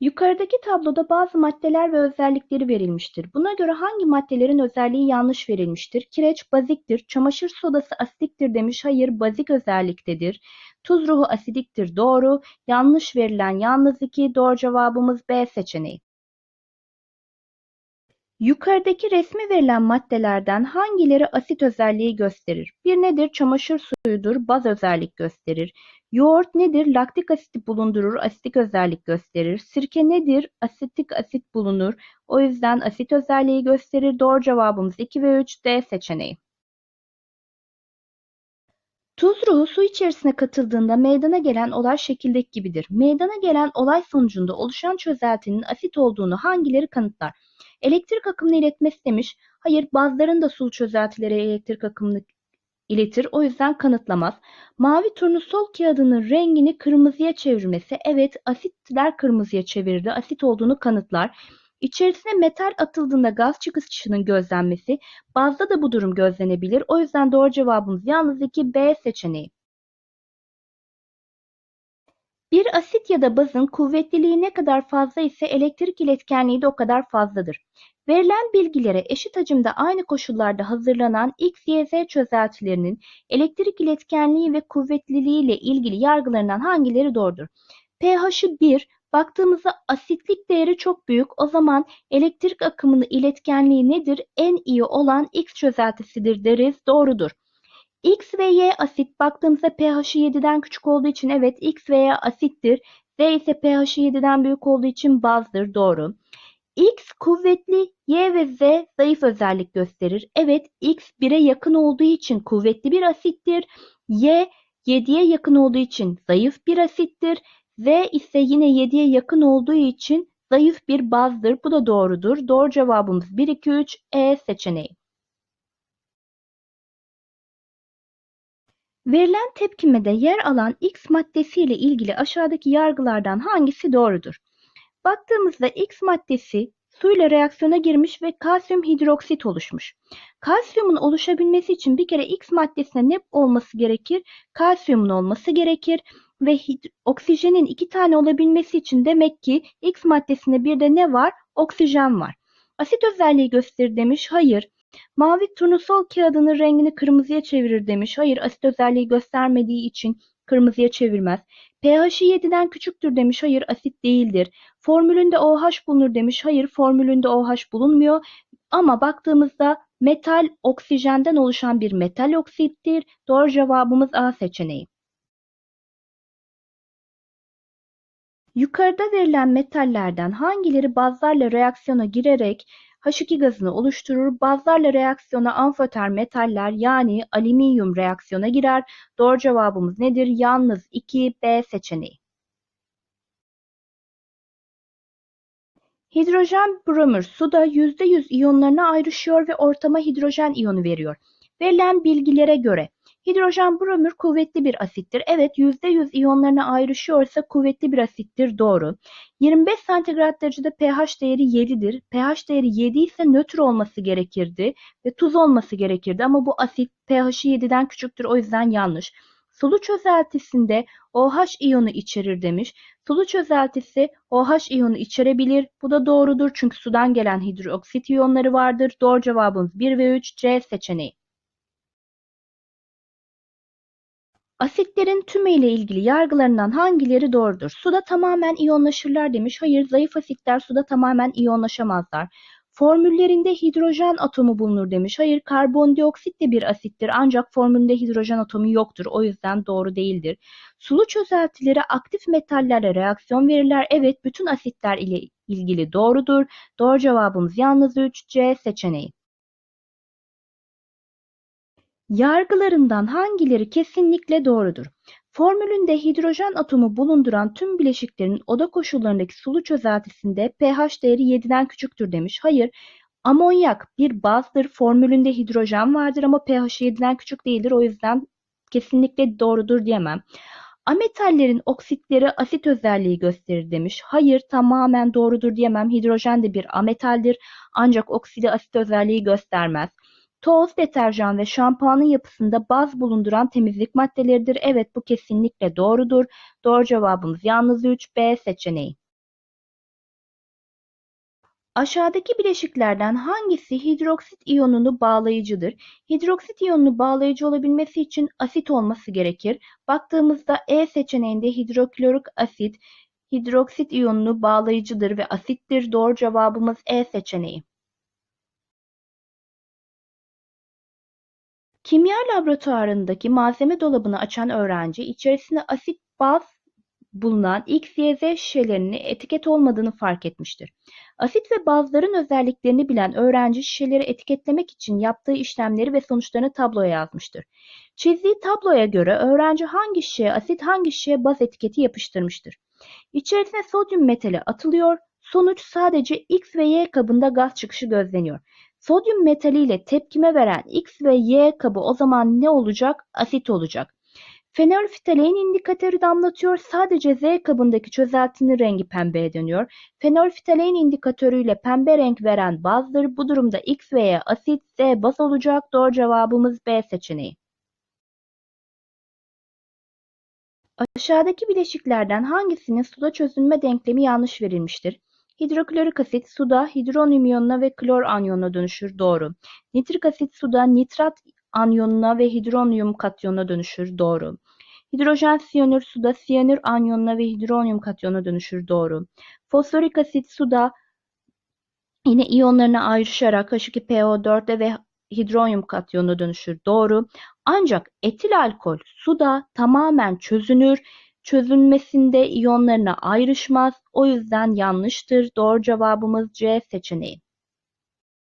Yukarıdaki tabloda bazı maddeler ve özellikleri verilmiştir. Buna göre hangi maddelerin özelliği yanlış verilmiştir? Kireç baziktir, çamaşır sodası asitliktir demiş. Hayır, bazik özelliktedir. Tuz ruhu asidiktir. Doğru. Yanlış verilen yalnız 2. Doğru cevabımız B seçeneği. Yukarıdaki resmi verilen maddelerden hangileri asit özelliği gösterir? Bir nedir? Çamaşır suyudur, baz özellik gösterir. Yoğurt nedir? Laktik asit bulundurur, asitik özellik gösterir. Sirke nedir? Asitik asit bulunur. O yüzden asit özelliği gösterir. Doğru cevabımız 2 ve 3 D seçeneği. Tuz ruhu su içerisine katıldığında meydana gelen olay şekildeki gibidir. Meydana gelen olay sonucunda oluşan çözeltinin asit olduğunu hangileri kanıtlar? Elektrik akımını iletmesi demiş. Hayır, bazıların da sulu çözeltilere elektrik akımını iletir. O yüzden kanıtlamaz. Mavi turnusol kağıdının rengini kırmızıya çevirmesi. Evet, asitler kırmızıya çevirdi. Asit olduğunu kanıtlar. İçerisine metal atıldığında gaz çıkışının gözlenmesi. Bazda da bu durum gözlenebilir. O yüzden doğru cevabımız yalnız 2 B seçeneği. Bir asit ya da bazın kuvvetliliği ne kadar fazla ise elektrik iletkenliği de o kadar fazladır. Verilen bilgilere eşit hacimde aynı koşullarda hazırlanan X, Y, Z çözeltilerinin elektrik iletkenliği ve kuvvetliliği ile ilgili yargılarından hangileri doğrudur? pH'ı 1, baktığımızda asitlik değeri çok büyük. O zaman elektrik akımının iletkenliği nedir? En iyi olan X çözeltisidir deriz. Doğrudur. X ve Y asit baktığımızda pH'ı 7'den küçük olduğu için evet X ve Y asittir. Z ise pH'ı 7'den büyük olduğu için bazdır. Doğru. X kuvvetli, Y ve Z zayıf özellik gösterir. Evet X 1'e yakın olduğu için kuvvetli bir asittir. Y 7'ye yakın olduğu için zayıf bir asittir. Z ise yine 7'ye yakın olduğu için zayıf bir bazdır. Bu da doğrudur. Doğru cevabımız 1, 2, 3 E seçeneği. Verilen tepkimede yer alan X maddesi ile ilgili aşağıdaki yargılardan hangisi doğrudur? Baktığımızda X maddesi suyla reaksiyona girmiş ve kalsiyum hidroksit oluşmuş. Kalsiyumun oluşabilmesi için bir kere X maddesine ne olması gerekir? Kalsiyumun olması gerekir ve oksijenin iki tane olabilmesi için demek ki X maddesinde bir de ne var? Oksijen var. Asit özelliği gösterir demiş. Hayır. Mavi turnusol kağıdının rengini kırmızıya çevirir demiş. Hayır asit özelliği göstermediği için kırmızıya çevirmez. pH'i 7'den küçüktür demiş. Hayır asit değildir. Formülünde OH bulunur demiş. Hayır formülünde OH bulunmuyor. Ama baktığımızda metal oksijenden oluşan bir metal oksittir. Doğru cevabımız A seçeneği. Yukarıda verilen metallerden hangileri bazlarla reaksiyona girerek H2 gazını oluşturur. Bazlarla reaksiyona amfoter metaller yani alüminyum reaksiyona girer. Doğru cevabımız nedir? Yalnız 2 B seçeneği. Hidrojen bromür suda %100 iyonlarına ayrışıyor ve ortama hidrojen iyonu veriyor. Verilen bilgilere göre hidrojen bromür kuvvetli bir asittir. Evet %100 iyonlarına ayrışıyorsa kuvvetli bir asittir. Doğru. 25 santigrat derecede pH değeri 7'dir. pH değeri 7 ise nötr olması gerekirdi ve tuz olması gerekirdi ama bu asit pH'i 7'den küçüktür o yüzden yanlış. Sulu çözeltisinde OH iyonu içerir demiş. Sulu çözeltisi OH iyonu içerebilir. Bu da doğrudur çünkü sudan gelen hidroksit iyonları vardır. Doğru cevabımız 1 ve 3 C seçeneği. Asitlerin tümüyle ilgili yargılarından hangileri doğrudur? Suda tamamen iyonlaşırlar demiş. Hayır, zayıf asitler suda tamamen iyonlaşamazlar. Formüllerinde hidrojen atomu bulunur demiş. Hayır, karbondioksit de bir asittir ancak formülünde hidrojen atomu yoktur. O yüzden doğru değildir. Sulu çözeltileri aktif metallerle reaksiyon verirler. Evet, bütün asitler ile ilgili doğrudur. Doğru cevabımız yalnız 3 C seçeneği. Yargılarından hangileri kesinlikle doğrudur? Formülünde hidrojen atomu bulunduran tüm bileşiklerin oda koşullarındaki sulu çözeltisinde pH değeri 7'den küçüktür demiş. Hayır, amonyak bir bazdır. Formülünde hidrojen vardır ama pH 7'den küçük değildir. O yüzden kesinlikle doğrudur diyemem. Ametallerin oksitleri asit özelliği gösterir demiş. Hayır, tamamen doğrudur diyemem. Hidrojen de bir ametaldir ancak oksidi asit özelliği göstermez. Toz, deterjan ve şampuanın yapısında baz bulunduran temizlik maddeleridir. Evet bu kesinlikle doğrudur. Doğru cevabımız yalnız 3 B seçeneği. Aşağıdaki bileşiklerden hangisi hidroksit iyonunu bağlayıcıdır? Hidroksit iyonunu bağlayıcı olabilmesi için asit olması gerekir. Baktığımızda E seçeneğinde hidroklorik asit hidroksit iyonunu bağlayıcıdır ve asittir. Doğru cevabımız E seçeneği. Kimya laboratuvarındaki malzeme dolabını açan öğrenci içerisinde asit baz bulunan X, Y, Z etiket olmadığını fark etmiştir. Asit ve bazların özelliklerini bilen öğrenci şişeleri etiketlemek için yaptığı işlemleri ve sonuçlarını tabloya yazmıştır. Çizdiği tabloya göre öğrenci hangi şişeye asit hangi şişeye baz etiketi yapıştırmıştır. İçerisine sodyum metali atılıyor, sonuç sadece X ve Y kabında gaz çıkışı gözleniyor. Sodyum metaliyle tepkime veren X ve Y kabı o zaman ne olacak? Asit olacak. Fenolftalein indikatörü damlatıyor. Sadece Z kabındaki çözeltinin rengi pembeye dönüyor. Fenolftalein indikatörüyle pembe renk veren bazdır. Bu durumda X ve Y asit, Z baz olacak. Doğru cevabımız B seçeneği. Aşağıdaki bileşiklerden hangisinin suda çözünme denklemi yanlış verilmiştir? Hidroklorik asit suda hidronyum iyonuna ve klor anyonuna dönüşür. Doğru. Nitrik asit suda nitrat anyonuna ve hidronyum katyonuna dönüşür. Doğru. Hidrojen siyanür suda siyanür anyonuna ve hidronyum katyonuna dönüşür. Doğru. Fosforik asit suda yine iyonlarına ayrışarak H2PO4'e ve hidronyum katyonuna dönüşür. Doğru. Ancak etil alkol suda tamamen çözünür. Çözünmesinde iyonlarına ayrışmaz. O yüzden yanlıştır. Doğru cevabımız C seçeneği.